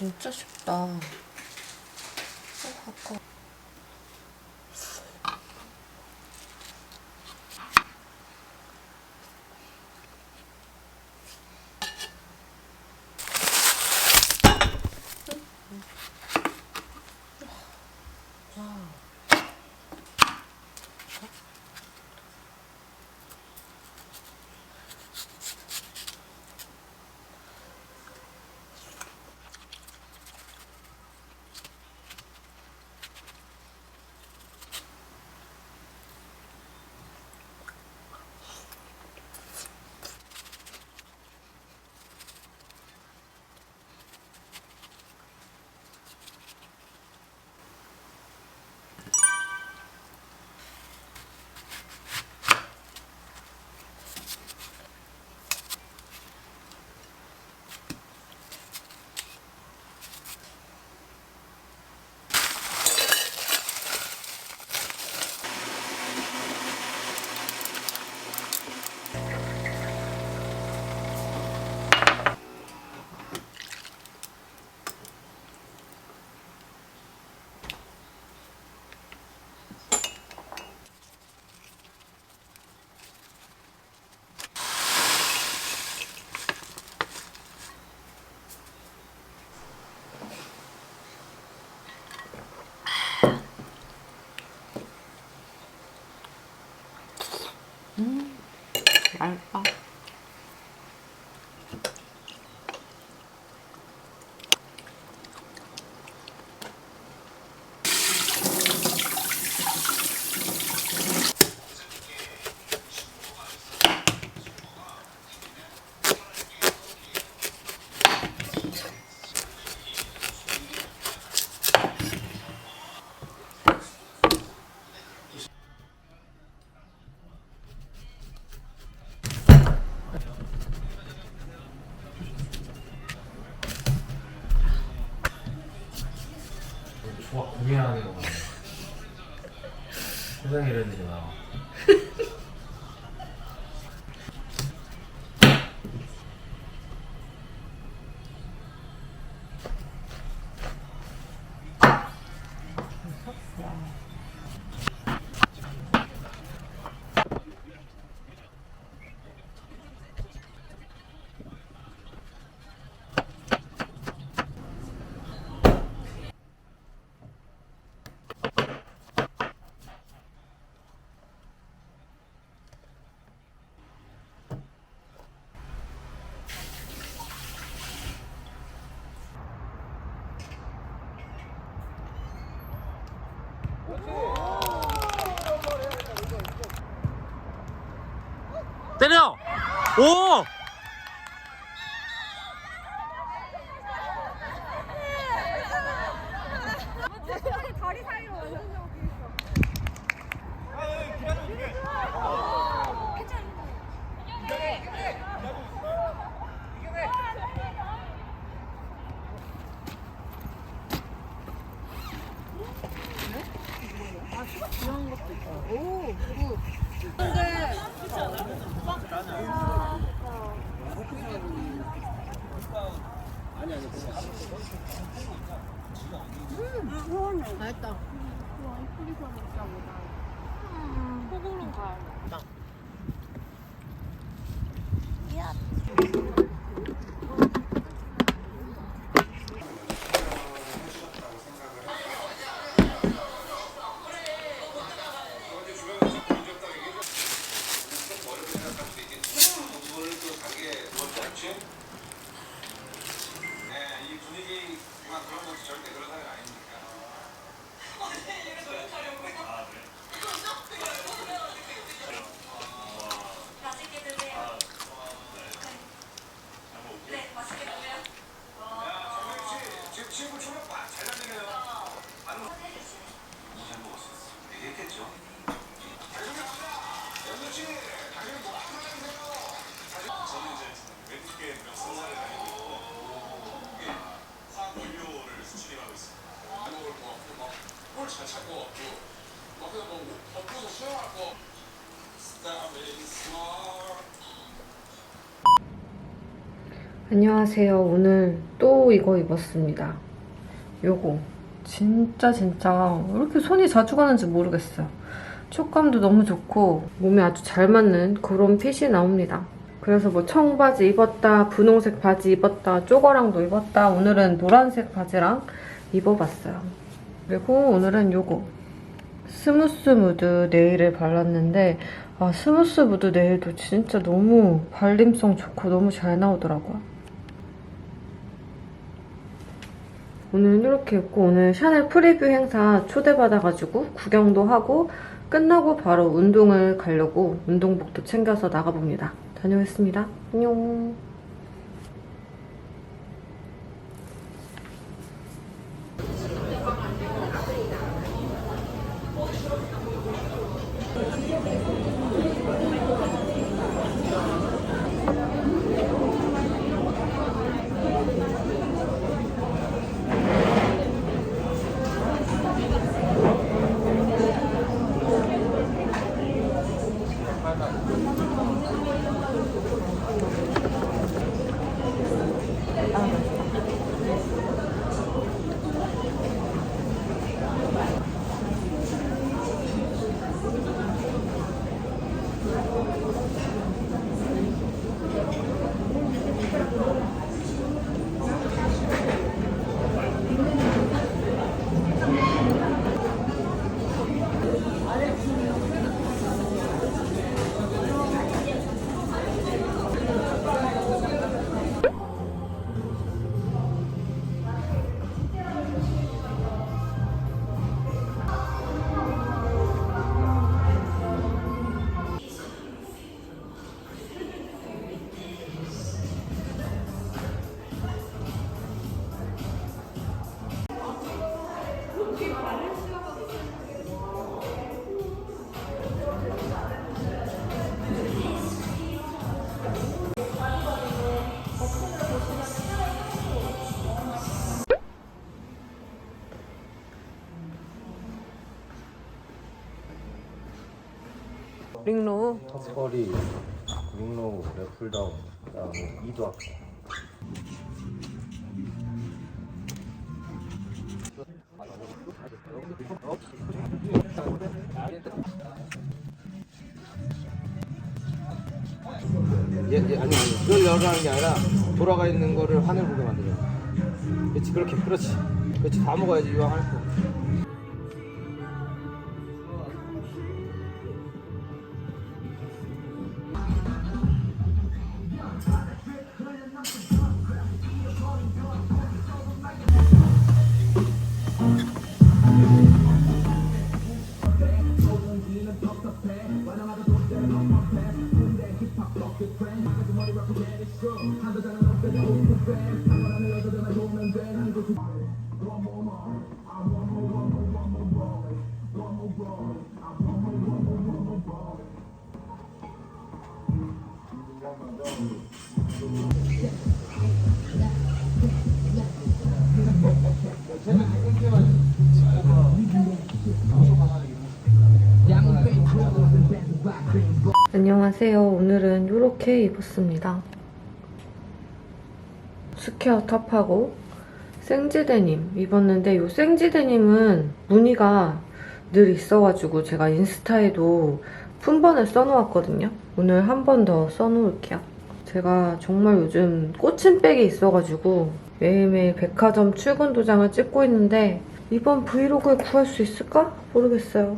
진짜 쉽다. 어, 아까. 얇아. 거 같네. 세상에 이런 일이 나와. 때려! 오! 완전 여기 있어. 맛있다. 호구로 가야겠다. 이 분위기만 그런 것도 절대 그런 사람이 아니니까. 지금 친구 초밥 잘 만들게요. 아니, 잘 먹었어. 얘기했겠죠? 잘 생겼구나. 영준 씨, 당연히 뭐 만들어주세요. 저는 이제 외국계 명성사를 다니고 있고, 이게 화학 원료를 수출입하고 있습니다. 먹을 거 같고, 막볼잘 찾고 같고, 막 그냥 뭐 덮고서 수영할 거. 안녕하세요. 오늘 또 이거 입었습니다. 요거. 진짜 진짜 왜 이렇게 손이 자주 가는지 모르겠어요. 촉감도 너무 좋고 몸에 아주 잘 맞는 그런 핏이 나옵니다. 그래서 뭐 청바지 입었다, 분홍색 바지 입었다, 쪼거랑도 입었다. 오늘은 노란색 바지랑 입어봤어요. 그리고 오늘은 요거. 스무스 무드 네일을 발랐는데 아 스무스 무드 네일도 진짜 너무 발림성 좋고 너무 잘 나오더라고요. 오늘은 이렇게 입고 오늘 샤넬 프리뷰 행사 초대받아가지고 구경도 하고 끝나고 바로 운동을 가려고 운동복도 챙겨서 나가봅니다. 다녀오겠습니다. 안녕. 링로우 턱걸이, 윙로우, 랩풀다운, 그다음에 이도 아까. 얘, 얘, 아니, 아니, 그걸 열하는 게 아니라 돌아가 있는 거를 하늘 보게 만들어. 그렇지, 그렇게, 그렇지. 그렇지, 다 먹어야지, 이왕 할 거. 안녕하세요. 오늘은 이렇게 입었습니다. 스퀘어 탑하고 생지 데님 입었는데 이 생지 데님은 무늬가 늘 있어가지고 제가 인스타에도 품번을 써놓았거든요. 오늘 한 번 더 써놓을게요. 제가 정말 요즘 꽂힌 백이 있어가지고 매일매일 백화점 출근 도장을 찍고 있는데 이번 브이로그에 구할 수 있을까? 모르겠어요.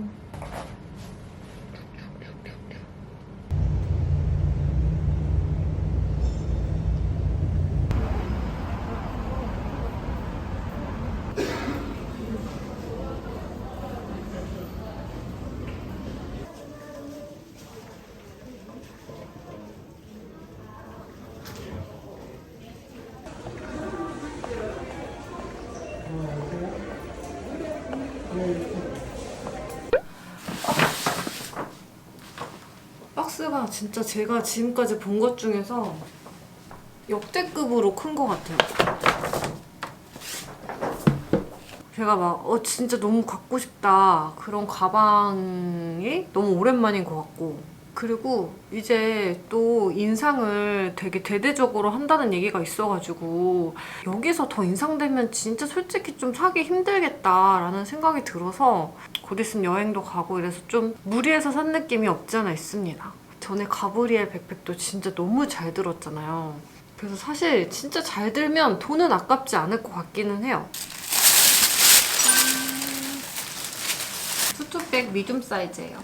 박스가 진짜 제가 지금까지 본 것 중에서 역대급으로 큰 것 같아요. 제가 막, 어, 진짜 너무 갖고 싶다. 그런 가방이 너무 오랜만인 것 같고. 그리고 이제 또 인상을 되게 대대적으로 한다는 얘기가 있어가지고 여기서 더 인상되면 진짜 솔직히 좀 사기 힘들겠다라는 생각이 들어서 곧 있으면 여행도 가고 이래서 좀 무리해서 산 느낌이 없지 않아 있습니다. 전에 가브리엘 백팩도 진짜 너무 잘 들었잖아요. 그래서 사실 진짜 잘 들면 돈은 아깝지 않을 것 같기는 해요. 투투백 미디움 사이즈예요.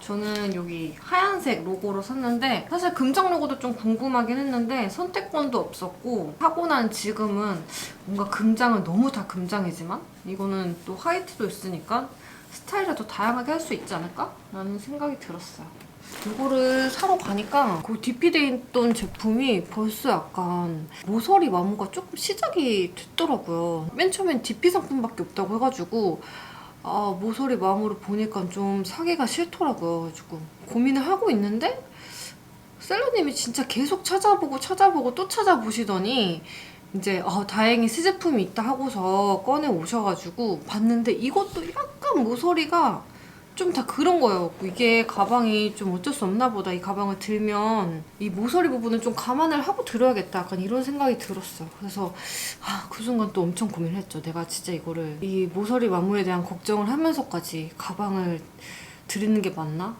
저는 여기 하얀색 로고로 샀는데 사실 금장 로고도 좀 궁금하긴 했는데 선택권도 없었고 사고 난 지금은 뭔가 금장은 너무 다 금장이지만 이거는 또 화이트도 있으니까 스타일을 더 다양하게 할 수 있지 않을까? 라는 생각이 들었어요. 이거를 사러 가니까 그 DP돼 있던 제품이 벌써 약간 모서리 마모가 조금 시작이 됐더라고요. 맨 처음엔 DP 상품밖에 없다고 해가지고 아, 모서리 마음으로 보니까 좀 사기가 싫더라고요. 그래가지고 고민을 하고 있는데 셀러님이 진짜 계속 찾아보고 찾아보고 또 찾아보시더니 이제 아, 다행히 새 제품이 있다 하고서 꺼내 오셔가지고 봤는데 이것도 약간 모서리가 좀 다 그런 거예요. 이게 가방이 좀 어쩔 수 없나 보다. 이 가방을 들면 이 모서리 부분은 좀 감안을 하고 들어야겠다. 약간 이런 생각이 들었어요. 그래서 아, 그 순간 또 엄청 고민을 했죠. 내가 진짜 이거를 이 모서리 마모에 대한 걱정을 하면서까지 가방을 드리는 게 맞나?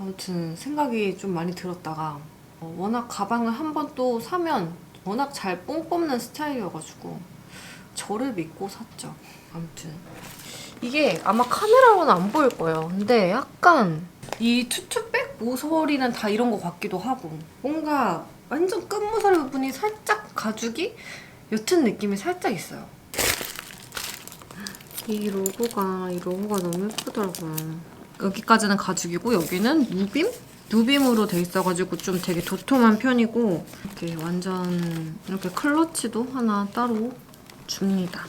아무튼 생각이 좀 많이 들었다가 어, 워낙 가방을 한 번 또 사면 워낙 잘 뽕 뽑는 스타일이어가지고 저를 믿고 샀죠. 아무튼 이게 아마 카메라로는 안 보일 거예요. 근데 약간 이 투투백 모서리는 다 이런 것 같기도 하고 뭔가 완전 끝모서리 부분이 살짝 가죽이 옅은 느낌이 살짝 있어요. 이 로고가 이 로고가 너무 예쁘더라고요. 여기까지는 가죽이고 여기는 누빔? 누빔으로 돼 있어가지고 좀 되게 도톰한 편이고 이렇게 완전 이렇게 클러치도 하나 따로 줍니다.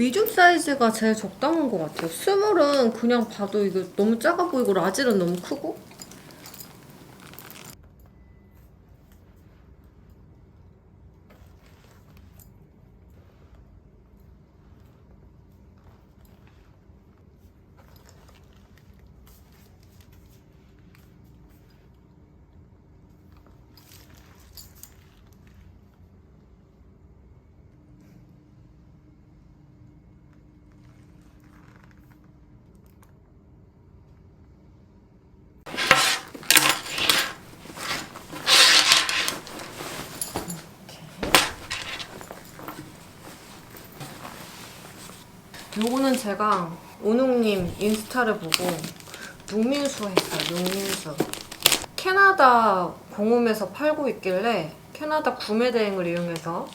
미디움 사이즈가 제일 적당한 것 같아요. 스몰은 그냥 봐도 이거 너무 작아 보이고 라지는 너무 크고 요거는 제가 오농님 인스타를 보고 농민수 했어요, 농민수. 캐나다 공홈에서 팔고 있길래 캐나다 구매 대행을 이용해서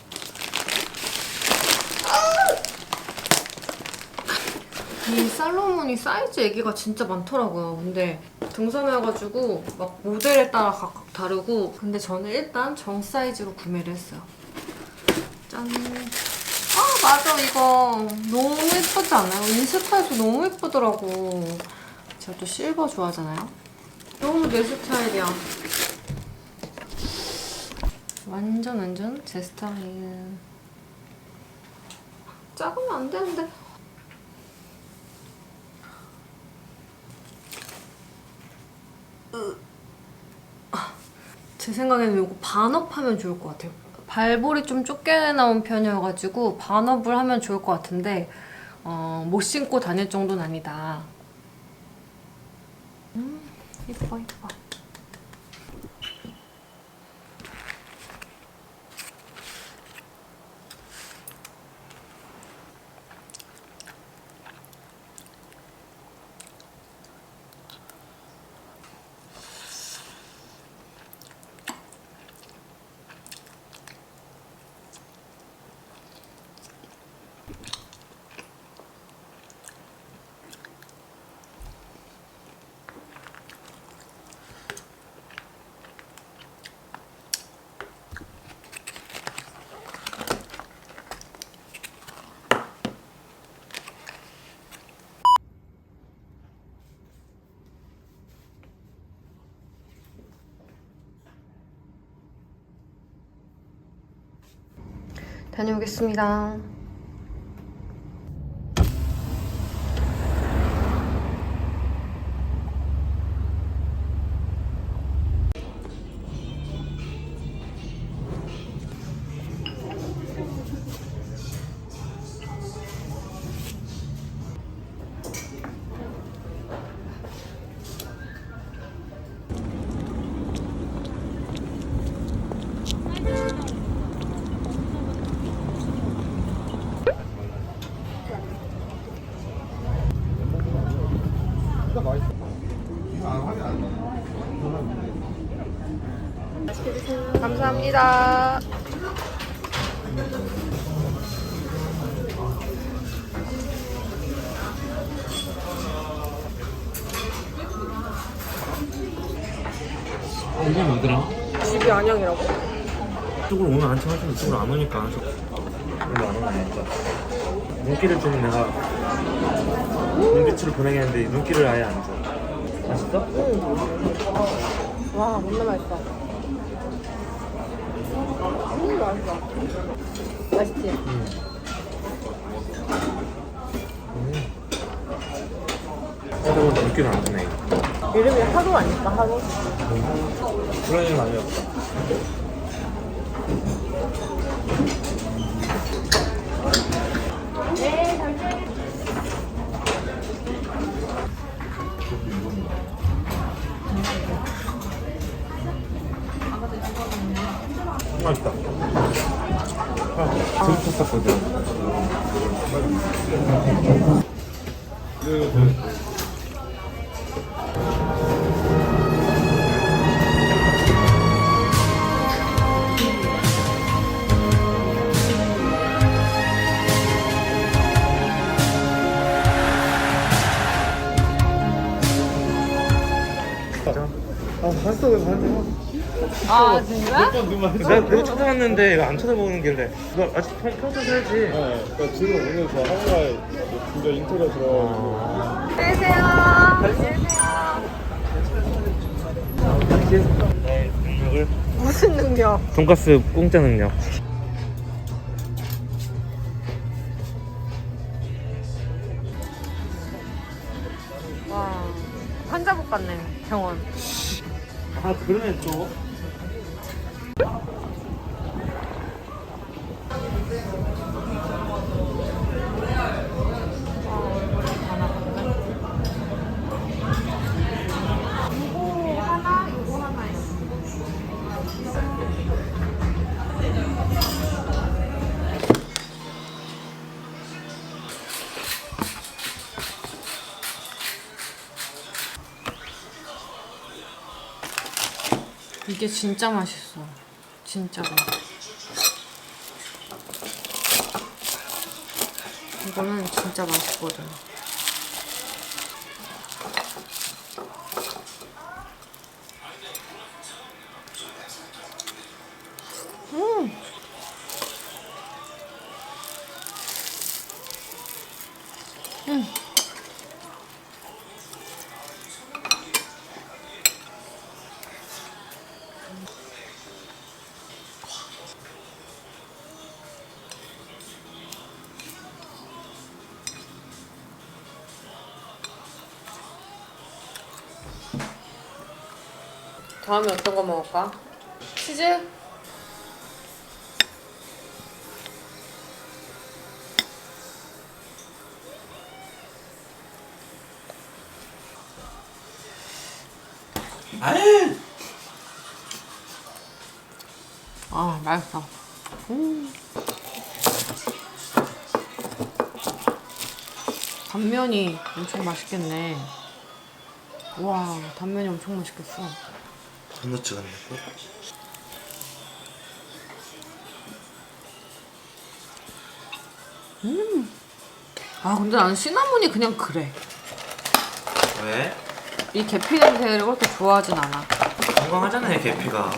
이 살로몬이 사이즈 얘기가 진짜 많더라고요. 근데 등산해가지고 막 모델에 따라 각각 다르고 근데 저는 일단 정 사이즈로 구매를 했어요. 짠! 아 맞아 이거. 너무 예쁘지 않아요? 인스타에서 너무 예쁘더라고. 제가 또 실버 좋아하잖아요. 너무 내 스타일이야. 완전 완전 제 스타일. 작으면 안 되는데. 제 생각에는 이거 반업하면 좋을 것 같아요. 발볼이 좀 좁게 나온 편이어가지고 반업을 하면 좋을 것 같은데 어, 못 신고 다닐 정도는 아니다. 음, 이뻐 이뻐. 다녀오겠습니다. 먹겠습니다. 이게 뭐더라? 집이 안녕이라고? 이쪽으로 오면 안 참았지만 이쪽으로 안 오니까 별로 안 오네 진짜 눈길을 좀 내가 눈빛으로 보내겠는데 눈길을 아예 안 줘. 맛있어? 와, 겁나 맛있어. 음, 맛있어. 맛있지? 그래도 눈길은 안 이거. 이름이 하루 아닐까, 하루? 그런 이름 아니었어. 맛있다. 아, 들켰었거든. 아, 봤어, 왜 봤냐? 아, 진짜? 내가 내가 찾아왔는데 이거 안 쳐다보는 길래 이거 아직 평, 평소 살지 네, 그러니까 지금 오면서 한가에 진짜 인터넷 들어가지고 안녕하세요. 나의 능력을 무슨 능력? 돈가스 공짜 능력 와, 환자복 같네, 병원. 아 그러네 또 이게 진짜 맛있어. 진짜로. 이거는 진짜 맛있거든. 다음에 어떤 거 먹을까? 치즈? 아 맛있어. 음. 단면이 엄청 맛있겠네. 와 단면이 엄청 맛있겠어. 도넛 같네 아 근데 나는 시나몬이 그냥 그래. 왜? 이 계피 냄새를 그렇게 좋아하진 않아. 건강하잖아요 계피가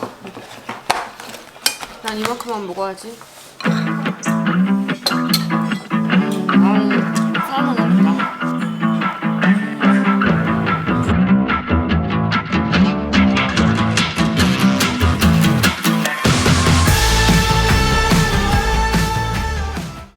난 이만큼만 먹어야지.